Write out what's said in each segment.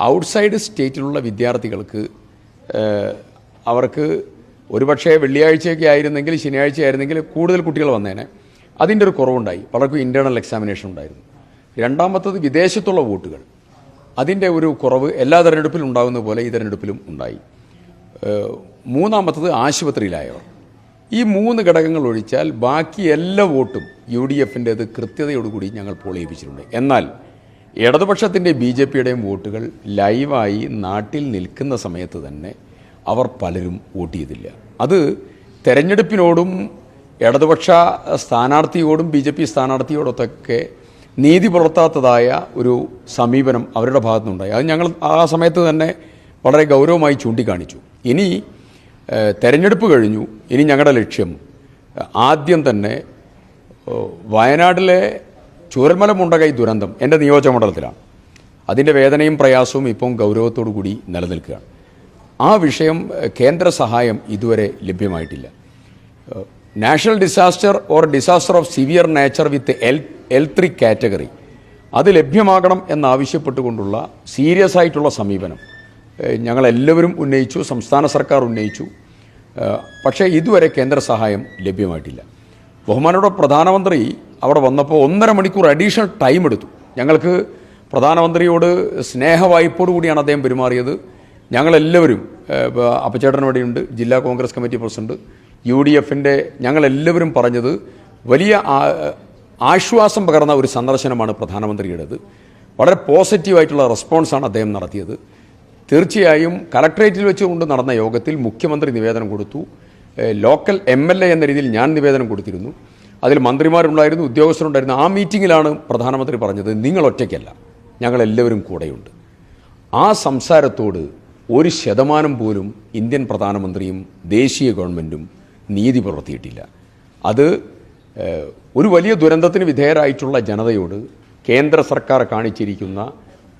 Outside സ്റ്റേറ്റിലുള്ള വിദ്യാർത്ഥികൾക്ക് അവർക്ക് ഒരുപക്ഷേ വെള്ളിയാഴ്ചയൊക്കെ ആയിരുന്നെങ്കിൽ ശനിയാഴ്ച ആയിരുന്നെങ്കിൽ കൂടുതൽ കുട്ടികൾ വന്നേനെ. അതിന്റെ ഒരു കുറവുണ്ടായി. പലർക്കും ഇന്റേർണൽ എക്സാമിനേഷൻ ഉണ്ടായിരുന്നു. രണ്ടാമത്തത് വിദേശത്തുള്ള വോട്ടുകൾ. അതിന്റെ ഒരു കുറവ് എല്ലാ തെരഞ്ഞെടുപ്പിലും ഉണ്ടാകുന്ന പോലെ ഈ തെരഞ്ഞെടുപ്പിലും ഉണ്ടായി. മൂന്നാമത്തത് ആശുപത്രിയിലായവർ. ഈ മൂന്ന് ഘടകങ്ങൾ ഒഴിച്ചാൽ ബാക്കി എല്ലാ വോട്ടും യു ഡി എഫിന്റേത് കൃത്യതയോടുകൂടി ഞങ്ങൾ പോൾ ചെയ്യിപ്പിച്ചിട്ടുണ്ട് എന്നാൽ ഇടതുപക്ഷത്തിന്റെ ബി ജെ പിയുടെയും വോട്ടുകൾ ലൈവായി നാട്ടിൽ നിൽക്കുന്ന സമയത്ത് തന്നെ അവർ പലരും വോട്ട് ചെയ്തില്ല. അത് തെരഞ്ഞെടുപ്പിനോടും ഇടതുപക്ഷ സ്ഥാനാർത്ഥിയോടും ബി ജെ പി സ്ഥാനാർത്ഥിയോടൊത്തൊക്കെ നീതി പുലർത്താത്തതായ ഒരു സമീപനം അവരുടെ ഭാഗത്തുനിന്നുണ്ടായി. അത് ഞങ്ങൾ ആ സമയത്ത് തന്നെ വളരെ ഗൗരവമായി ചൂണ്ടിക്കാണിച്ചു. ഇനി തെരഞ്ഞെടുപ്പ് കഴിഞ്ഞു. ഇനി ഞങ്ങളുടെ ലക്ഷ്യം ആദ്യം തന്നെ വയനാട്ടിലെ ചൂരൽമല മുണ്ടകൈ ദുരന്തം എന്റെ നിയോജകമണ്ഡലത്തിലാണ് അതിന്റെ വേദനയും പ്രയാസവും ഇപ്പം ഗൗരവത്തോടു കൂടി നിലനിൽക്കുകയാണ്. ആ വിഷയം കേന്ദ്ര സഹായം ഇതുവരെ ലഭ്യമായിട്ടില്ല. National disaster or disaster of severe nature with L L three category. അത് ലഭ്യമാകണം എന്നാവശ്യപ്പെട്ടുകൊണ്ടുള്ള സീരിയസ് ആയിട്ടുള്ള സമീപനം ഞങ്ങളെല്ലാവരും ഉന്നയിച്ചു സംസ്ഥാന സർക്കാർ ഉന്നയിച്ചു. പക്ഷേ ഇതുവരെ കേന്ദ്ര സഹായം ലഭ്യമായിട്ടില്ല. ബഹുമാനോടെ പ്രധാനമന്ത്രി അവിടെ വന്നപ്പോൾ ഒന്നര മണിക്കൂർ അഡീഷണൽ ടൈം എടുത്തു. ഞങ്ങൾക്ക് പ്രധാനമന്ത്രിയോട് സ്നേഹവായ്പോടു കൂടിയാണ് അദ്ദേഹം പെരുമാറിയത്. ഞങ്ങളെല്ലാവരും അപ്പച്ചേട്ടൻ ഇവിടെയുണ്ട് ജില്ലാ Congress committee president U D എഫിന്റെ ഞങ്ങളെല്ലാവരും പറഞ്ഞത് വലിയ ആശ്വാസം പകർന്ന ഒരു സന്ദർശനമാണ് പ്രധാനമന്ത്രിയുടേത്. വളരെ പോസിറ്റീവായിട്ടുള്ള റെസ്പോൺസാണ് അദ്ദേഹം നടത്തിയത്. തീർച്ചയായും കലക്ട്രേറ്റിൽ വെച്ചുകൊണ്ട് നടന്ന യോഗത്തിൽ മുഖ്യമന്ത്രി നിവേദനം കൊടുത്തു. ലോക്കൽ എ എന്ന രീതിയിൽ ഞാൻ നിവേദനം കൊടുത്തിരുന്നു. അതിൽ മന്ത്രിമാരുണ്ടായിരുന്നു ഉദ്യോഗസ്ഥരുണ്ടായിരുന്നു. ആ മീറ്റിങ്ങിലാണ് പ്രധാനമന്ത്രി പറഞ്ഞത് നിങ്ങൾ ഒറ്റയ്ക്കല്ല ഞങ്ങളെല്ലാവരും കൂടെയുണ്ട്. ആ സംസാരത്തോട് ഒരു ശതമാനം പോലും ഇന്ത്യൻ പ്രധാനമന്ത്രിയും ദേശീയ ഗവൺമെന്റും നീതി പുലർത്തിയിട്ടില്ല. അത് ഒരു വലിയ ദുരന്തത്തിന് വിധേയരായിട്ടുള്ള ജനതയോട് കേന്ദ്ര സർക്കാർ കാണിച്ചിരിക്കുന്ന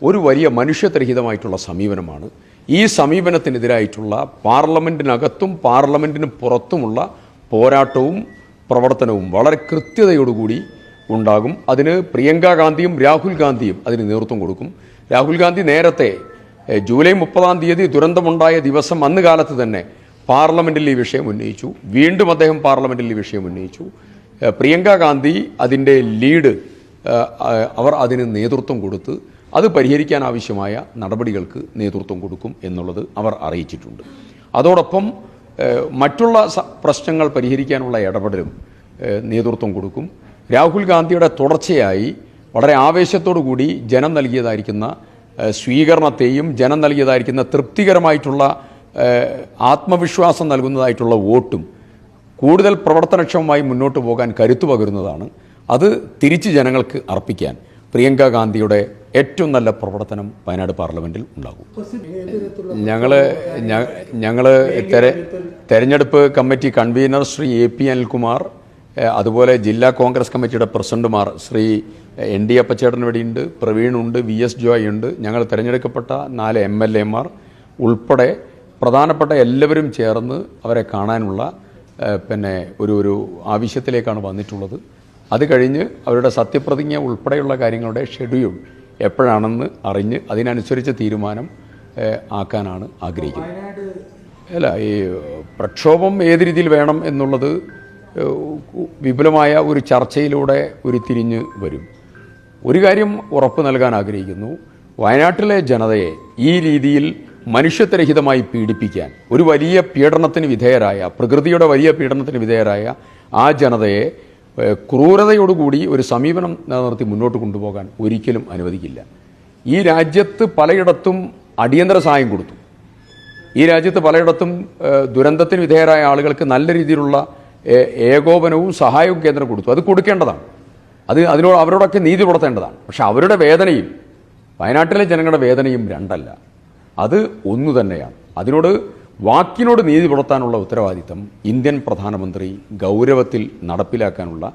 ഒരു വലിയ മനുഷ്യത്വരഹിതമായിട്ടുള്ള സമീപനമാണ്. ഈ സമീപനത്തിനെതിരായിട്ടുള്ള പാർലമെന്റിനകത്തും പാർലമെന്റിന് പുറത്തുമുള്ള പോരാട്ടവും പ്രവർത്തനവും വളരെ കൃത്യതയോടുകൂടി ഉണ്ടാകും. അതിന് പ്രിയങ്ക ഗാന്ധിയും രാഹുൽ ഗാന്ധിയും അതിന് നേതൃത്വം കൊടുക്കും. രാഹുൽ ഗാന്ധി നേരത്തെ ജൂലൈ മുപ്പതാം തീയതി ദുരന്തമുണ്ടായ ദിവസം അന്ന് കാലത്ത് തന്നെ പാർലമെന്റിൽ ഈ വിഷയം ഉന്നയിച്ചു. വീണ്ടും അദ്ദേഹം പാർലമെന്റിൽ ഈ വിഷയം ഉന്നയിച്ചു. പ്രിയങ്ക ഗാന്ധി അതിന്റെ ലീഡ് അവർ അതിന് നേതൃത്വം കൊടുത്ത് അത് പരിഹരിക്കാൻ ആവശ്യമായ നടപടികൾക്ക് നേതൃത്വം കൊടുക്കും എന്നുള്ളത് അവർ അറിയിച്ചിട്ടുണ്ട്. അതോടൊപ്പം മറ്റുള്ള പ്രശ്നങ്ങൾ പരിഹരിക്കാനുള്ള ഇടപെടലും നേതൃത്വം കൊടുക്കും. രാഹുൽ ഗാന്ധിയുടെ തുടർച്ചയായി വളരെ ആവേശത്തോടു കൂടി ജനം നൽകിയതായിരിക്കുന്ന സ്വീകരണത്തെയും ജനം നൽകിയതായിരിക്കുന്ന തൃപ്തികരമായിട്ടുള്ള ആത്മവിശ്വാസം നൽകുന്നതായിട്ടുള്ള വോട്ടും കൂടുതൽ പ്രവർത്തനക്ഷമമായി മുന്നോട്ട് പോകാൻ കരുത്തു പകരുന്നതാണ്. അത് തിരിച്ച് ജനങ്ങൾക്ക് അർപ്പിക്കാൻ പ്രിയങ്ക ഗാന്ധിയുടെ ഏറ്റവും നല്ല പ്രവർത്തനം വയനാട് പാർലമെന്റിൽ ഉണ്ടാകും. ഞങ്ങൾ ഞങ്ങൾ തെരഞ്ഞെടുപ്പ് committee convener Shri A P Anilkumar അതുപോലെ ജില്ലാ കോൺഗ്രസ് കമ്മിറ്റിയുടെ പ്രസിഡന്റുമാർ ശ്രീ എൻ ഡി അപ്പച്ചേട്ടൻ ഇവിടെയുണ്ട് പ്രവീണുണ്ട് വി എസ് ജോയ് ഉണ്ട്. ഞങ്ങൾ തിരഞ്ഞെടുക്കപ്പെട്ട നാല് എം എൽ എമാർ ഉൾപ്പെടെ പ്രധാനപ്പെട്ട എല്ലാവരും ചേർന്ന് അവരെ കാണാനുള്ള പിന്നെ ഒരു ഒരു ആവശ്യത്തിലേക്കാണ് വന്നിട്ടുള്ളത്. അത് കഴിഞ്ഞ് അവരുടെ സത്യപ്രതിജ്ഞ ഉൾപ്പെടെയുള്ള കാര്യങ്ങളുടെ ഷെഡ്യൂൾ എപ്പോഴാണെന്ന് അറിഞ്ഞ് അതിനനുസരിച്ച് തീരുമാനം ആക്കാനാണ് ആഗ്രഹിക്കുന്നത്. അല്ല ഈ പ്രക്ഷോഭം ഏത് രീതിയിൽ വേണം എന്നുള്ളത് വിപുലമായ ഒരു ചർച്ചയിലൂടെ ഉരുത്തിരിഞ്ഞ് വരും. ഒരു കാര്യം ഉറപ്പ് നൽകാൻ ആഗ്രഹിക്കുന്നു. വയനാട്ടിലെ ജനതയെ ഈ രീതിയിൽ മനുഷ്യത്വരഹിതമായി പീഡിപ്പിക്കാൻ ഒരു വലിയ പീഡനത്തിന് വിധേയരായ പ്രകൃതിയുടെ വലിയ പീഡനത്തിന് വിധേയരായ ആ ജനതയെ ക്രൂരതയോടുകൂടി ഒരു സമീപനം നിലനിർത്തി മുന്നോട്ട് കൊണ്ടുപോകാൻ ഒരിക്കലും അനുവദിക്കില്ല. ഈ രാജ്യത്ത് പലയിടത്തും അടിയന്തര സഹായം കൊടുത്തു. ഈ രാജ്യത്ത് പലയിടത്തും ദുരന്തത്തിന് വിധേയരായ ആളുകൾക്ക് നല്ല രീതിയിലുള്ള ഏകോപനവും സഹായവും കേന്ദ്രം കൊടുത്തു. അത് കൊടുക്കേണ്ടതാണ്. അത് അതിനോട് അവരോടൊക്കെ നീതി പുലർത്തേണ്ടതാണ്. പക്ഷെ അവരുടെ വേദനയും വയനാട്ടിലെ ജനങ്ങളുടെ വേദനയും രണ്ടല്ല. അത് ഒന്നു തന്നെയാണ് അതിനോട് വാക്കിനോട് നീതി പുലർത്താനുള്ള ഉത്തരവാദിത്തം ഇന്ത്യൻ പ്രധാനമന്ത്രി ഗൗരവത്തിൽ നടപ്പിലാക്കാനുള്ള